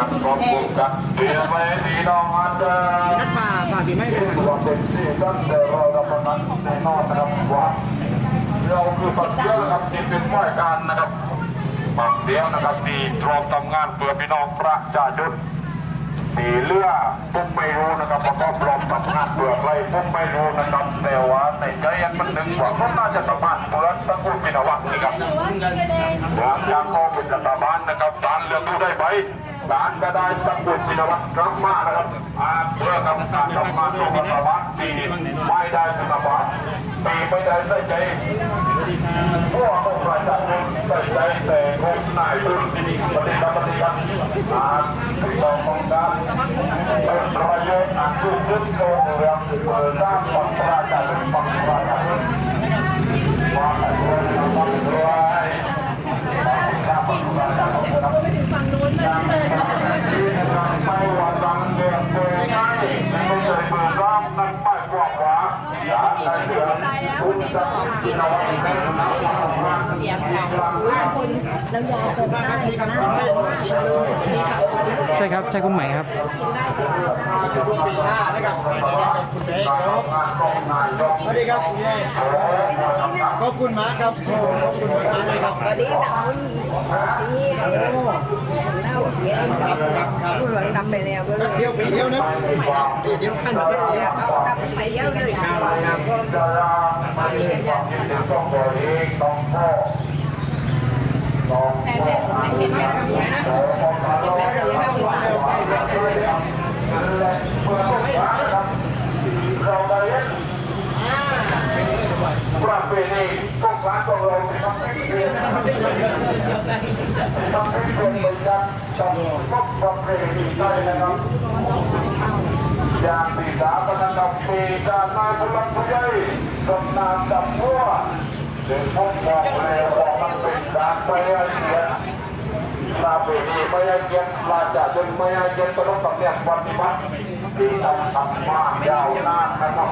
นะครับขอบคุณครับเพียงไม่พี่น้องอาจารย์นัดป่าป่าปีไม่เป็นว่าเป็นที่ตั้งแต่เราดำเนินในนอกนะครับว่าเราคือฝักเดียวนะครับที่เป็นฝ่ายการนะครับฝักเดียวนะครับที่พร้อมทำงานเพื่อพี่น้องประชาชนตีเลือผมไม่รู้นะครับว่าก็พร้อมทำงานเพื่อใครผมไม่รู้นะครับแต่ว่าในใจยังมันนึกว่าเขาน่าจะสามารถเปิดตะกุนพินวัตนะครับหลังจากเขาเป็นรัฐบาลนะครับการเลือกผู้ได้ไป ศาลก็ได้ตะกุนพินวัตรกลับมากนะครับอาเพื่อกำการทำงานของรัฐบาลที่ไม่ได้รัฐบาลปีไม่ได้ใส่ใจพวกของประชาชนใส่ใจแต่งบนายทุนปฏิบัติปฏิบัติอาที่เราต้องการเป็นประโยชน์อันสูงสุดของเรื่องเปิดสร้างฝั่งปราชนฝั่งประชาชนว่าแต่เรื่องฝั่งรวยฝั่งประชาชนนะครับที่นะครับไม่ว่าดังเดือดเดือดง่ายไม่ใช่เปิดร้านนั่นไม่กว้างขวางอย่าได้ เดือดคุณจะกินเอาไว้ในสนามของมันเสียงของคนแล้วยาคนได้นะใช่ครับ ใช่คุณใหม่ครับคุณปีชานะครับคุณเบคครับสวัสดีครับคุณเอกขอบคุณมากครับขอบคุณมากเลยครับวันนี้หนังนี่เล่าเยอะครับครับครับผู้หลังดำไปแล้วก็เลยเดียวปีเดียวนะปีเดียวขั้นเดียวเดียวเขาดำไปเยอะเลยครับครับจะรอมาเรียนความคิดถึงต้องตัวเองต้องพ่อต้องแต่เป็นไม่เห็นแบบนี้นะพ่อต้องมาลอยเราได้เห็นประเพณีพวกร้านของเราทำให้เรียนทำให้คนเหมือนกันทำพวกประเพณีไทยนะครับอย่างที่สามนะครับปีการมาทุลักทุเล กำนานดับพัวถึงผมอกเลยว่ามันเป็นการไม่ให้เกียรติลาเปนีไม่ให้เกียรลาจะจนไม่ให้เกียรติก็ต้องสำเนียกปฏิบัติที่ทำทำมายาวนานนะครับ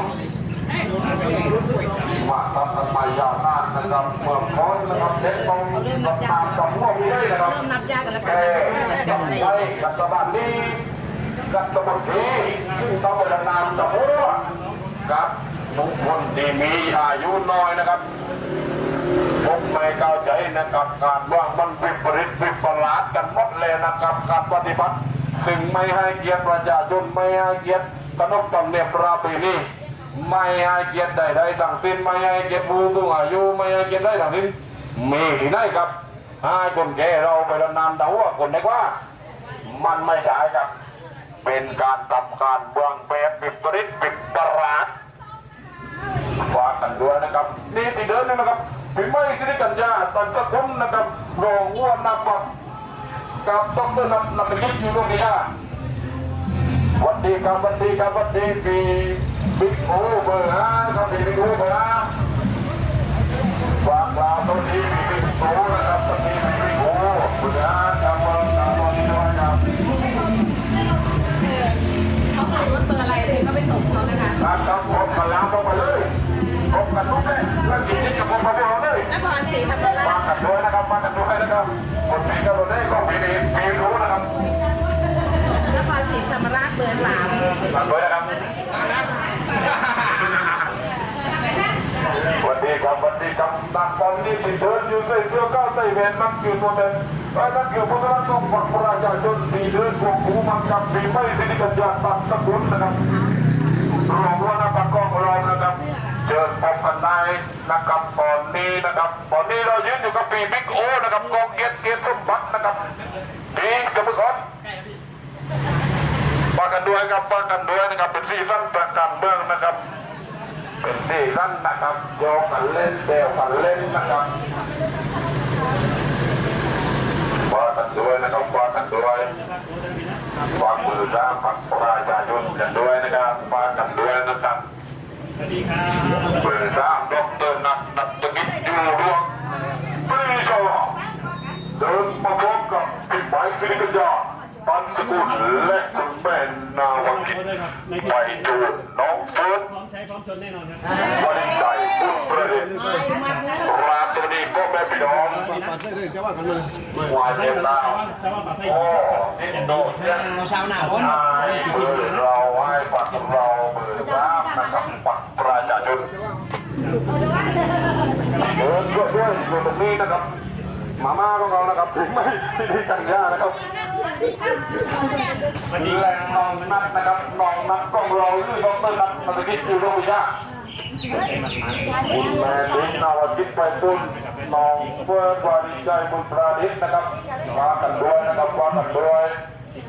มาทำทำมายาวนานนะครับเมื่อก่อนนะครับเช็คต้องกำนานดับพัวไปเลยนะครับเริ่มนับยากันแล้วกันจำได้รัฐบาลนี้รัฐมนตรีซึ่งต้องไปนามจะพูดครับ ทุกคนที่มีอายุน้อยนะครับผมไม่เข้าใจนะครับการว่ามันวิปริตวิปลาสกันหมดเลยนะครับการปฏิบัติถึงไม่ให้เกียรติประชาชนไม่ให้เกียรติกนกตำเนียราปีนี้ไม่ให้เกียรติใดๆทั้งสิ้นไม่ให้เกียรติผู้สูงอายุไม่ให้เกียรติใดทั้งสิ้นมีที่ไหนครับให้คนแก่เราไปรำนามดาว่าคนเด็กว่า มันไม่ใช่ครับ เป็นการทำการเบืองแบบปิดปริตปิดประหลาด ฝากกันด้วยนะครับ นี่อีเดินนี่นะครับพี่ไม่สิริกัญญาตันสกุลนะครับรองวัวนักปักกับดรนับนัทกิจอยู่ตรงนี้นะวันดีครับวันดีครับวันดีพี่บิ๊กโอเบอร์นะครับพี่บิ๊กโอเบอร์นะฝากลาสวัสดีพี่บิ๊กโอนะครับวัสดี มาด้วยนะครับวัสดีครับวัสดีครับนักบอลนี่ติดเดินอยู่ใส่เสื้อก้าวใส่แหวนนักอยู่ตัวเด่นและนักเกี่ยวกับรัต้องฝักประชาชนตีเดินพวกผู้มันกับปีไม่สิริกัญญาตัดสกุลนะครับรวมว่านักประกอบเรานะครับเชิญพบกันได้นะครับตอนนี้นะครับตอนนี้เรายืนอยู่กับปีบิ๊กโอนะครับกองเกียรติเกียรติสมบัตินะครับปีจะมือก่อนมากั นะครับมากันด้วยนะครับเป็นซีซั่นประกันเมืองนะครับ เป็นซีซั่นนะครับโยกกันเล่นเดวกันเล่นนะครับมากันด้วยนะครับมากันด้วยฝากมือด้ามฝักประชาชนกันด้วยนะครับมากันด้วยนะครับเปิดร่างดอกเตอร์นักนักตกิจอยู่รวงปรีชาเดินมาพบกับพี่ไม้พิริกยาปันส กุลและคุณแม่นาวกิจไปดูน้องเฟิร์สพร้อมใช้พร้อมชนแน่นอนครับวันใจประดิษฐ์ราตรีพ่อแม่พี่น้องปากปากเส้นเลยจะว่ากันเลยวายเรียนดาวแต่ว่าปลาไส้โอ้ดินโดดเนี่ยเราชาวนาบอลใช่มือเราให้ปักเรามือซ้ำนะครับปักประชาชนเดินด้วยด้วยอยู่ตรงนี้นะครับ มาม่าของเรานะครับถึงไม่ที่นี่กันยานะครับแรงนองนัดนะครับนองนัดกองเราหรือดรนัดมาตะคิดอยู่ตรงนี้คุณแม่ดินนาวจิตไปตุนน้องเฟิร์นวารีใจบุญประดิษฐ์นะครับมากันด้วยนะครับมากันด้วย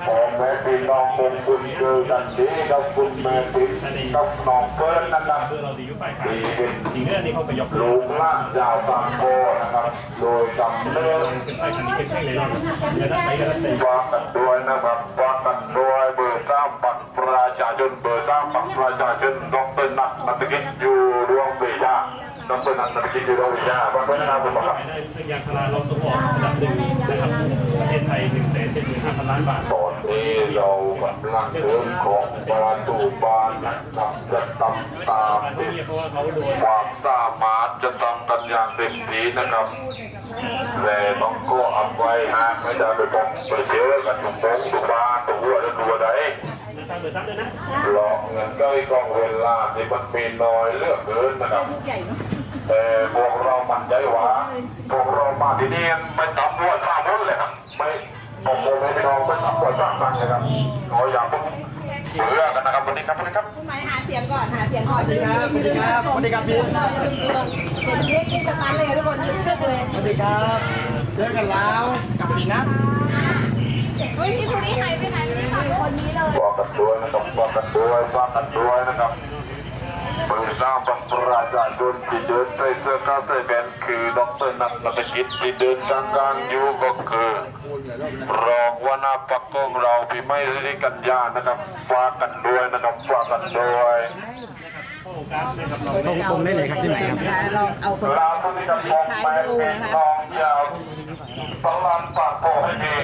พ่อแม่พี่น้องคงคุณเจอกันดีกับคุณแม่ดินกับน้องเฟิร์นนะครับดีเป็นจริงเรื่องนี้เขาไปยกลูกล่านเจ้าตามโกนะครับ โดยกำเติงไปกันนี่เป็นเส้นเลยเนาะเดี๋ยวนั้นไปกันแล้วแต่ฝากกันด้วยนะครับฝากกันด้วยเบอร์สามปักประชาชนเบอร์สามปักประชาชนดรนัทนัตกิจอยู่ดวงเบชา ดรนัทนัตกิจอยู่ดวงเบชาขอบคุณนะครับคุณผู้ชมได้เป็นยางพาราเราส่งออกระดับหนึ่งนะครับประเทศไทยหนึ่งแสนเจ็ดหมื่นห้าพันล้านบาทตอนนี้เรากำลังเดินของประตูบานนะครับจะทำตามเขาที่เงียบเพราะว่าเขาโดนความสามารถจะทำกันอย่างเต็มที่นะครับแต่ต้องก็เอาไว้ฮะไม่ได้ไปบอกไปเจอกันทุกโมงทุกบ้านทุกวัวและตัวใดนะครับเบอร์ซับด้วยนะหลอกเงินก็อีกองเวลาที่มันมีน้อยเหลือกเกินนะครับ แต่พวกเรามั่นใจว่าพวกเรามาที่นี่ไม่ตับวัวสร้างมุ้นเลยครับไม่ผมผมไม่พี่น้องไม่ตับวัวสร้างมันนะครับขออย่าเพิ่งเบื่อกันนะครับวันนี้ครับวันนี้ครับคุณหมายหาเสียงก่อนหาเสียงก่อนสวัสดีครับสวัสดีครับสวัสดีครับพี่เด็กที่สตาร์ทเลยทุกคนยืนเชือกเลยสวัสดีครับเจอกันแล้วกับพี่นัทเฮ้ยพี่คนนี้หายไปไหนไม่ถามคนนี้เลยฝากกันด้วยนะครับฝากกันด้วยฝากกันด้วยนะครับ บริษัทบังประชาชนที่เดินใส่เสื้อกาวใส่แบนคือดรนัทนักกิจที่เดินทางการอยู่ก็คือรองวนาปักของเราพี่ไม่ได้กัญญานะครับฝากกันด้วยนะครับฝากกันด้วยโอ้การนะครับเราตรงตรงได้เลยครับที่ไหนครับเราเอาคนเราต้องมีกับผมแม่พี่น้องยาวตลอดปากโปให้ดี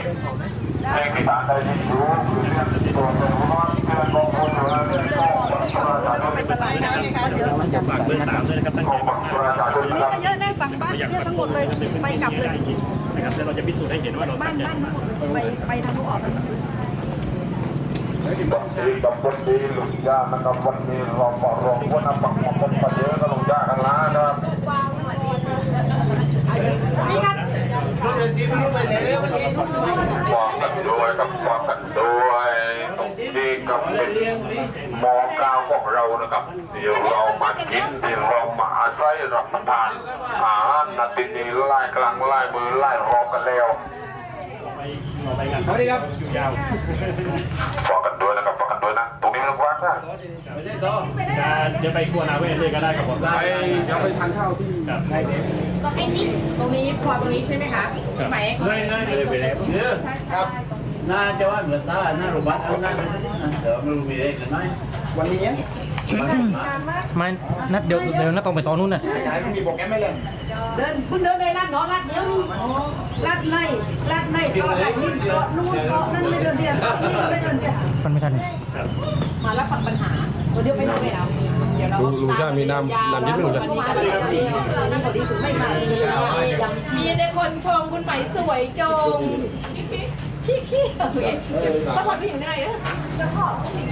เพลงที่ฐานได้ยินรู้คือเรื่องตัว ฝากเบอร์สามด้วยนะครับตั้งใจองมากประชาชนนี่นะครับก็เยอะนะฝั่งบ้านเยอะทั้งหมดเลยไปกลับเลยนะครับแล้วเราจะพิสูจน์ให้เห็นว่าเราบ้าตั้นงใจบ้านมากไปไปทางนู้นออกกันวันนี้กับวันนี้ลุงย่านะครับวันนี้เราปรองวันนับปักมาพบกันเยอะกับลุงย่ากันแล้วนะครับนี่ครับเราจะดีไม่รู้ไปไหนแล้วเมื่อกกันด้วยครับฝากกันด้วย ตรงนี้กับเป็นหมอกาวของเรานะครับเดี๋ยวเรามากินเดี๋ยวเรามาอาศัยรับประทานอาหารนาทีนี้ไล่กลางไล่มือไล่รอกันแล้วไปเราไปกันสวัสดีครับอยู่ยาวฝากกันด้วยนะครับฝากกันด้วยนะ ตรงนี้ไม่ต้องว่างนะไม่ได้ต่อจะจะไปครัวนาเวทเลยก็ได้ครับผมไปเดี๋ยวไปทานข้าวที่ครับได้เลยตรงนี้ครัวตรงนี้ใช่ไหมคะคุณหมายเลยเลยไปแล้วเยอะครับ น่าจะว่าเหมือนตาน้ารงพยาบาลเอาหน้าไปเดี๋ยวไม่รู้มีอะไรกันไหมวันนี้มันมาไม่นัดเดี๋ยวเดี๋ยวนัดต้องไปตอนนู้นน่ะใช้ไม่มีโปรแกรมไม่เล่นเดินคุณเดินไปลาดเนาะลาดเดียวนี่ลาดในลาดในเกาะไหนนี่เกาะนู่นเกาะนั่นไม่เดินเดียวนี่ไม่เดินเดียวมันไม่ทันมาแล้วฟังปัญหาเดี๋ยวไปทำไปแล้วเดี๋ยวเราลุงลุงจ้ามีน้ำน้ำยิ้มไม่รู้เลยน้ำขวันนี้นี่พอดีคุณไม่มาเลยมีแต่คนชมคุณไหมสวยจง ขี้ขี้โอเคสปอร์ตผู้หญิงได้นะจะขอผู้หญิง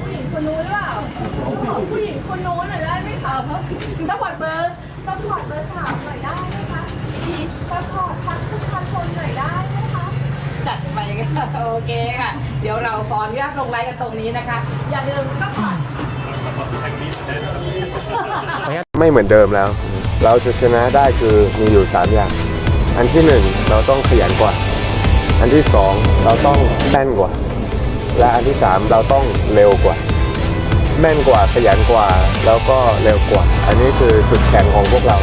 ผู้หญิงคนนู้นหรือเปล่าขอผู้หญิงคนนู้นหน่อยได้ไหมคะสปอร์ตเบอร์ซัพพอร์ตเบอร์สามหน่อยได้ไหมคะซัพพอร์ตพรรคประชาชนหน่อยได้ไหมคะจัดไปค่ะโอเคค่ะ เดี๋ยวเราขออนุญาตลงไลน์กันตรงนี้นะคะ อย่าลืมซัพพอร์ตไม่เหมือนเดิมแล้ว เราจะชนะได้คือมีอยู่ 3 อย่าง อันที่ 1 เราต้องขยันกว่า อันที่ 2 เราต้องแม่นกว่า และอันที่ 3 เราต้องเร็วกว่า แม่นกว่าขยันกว่าแล้วก็เร็วกว่า อันนี้คือจุดแข็งของพวกเรา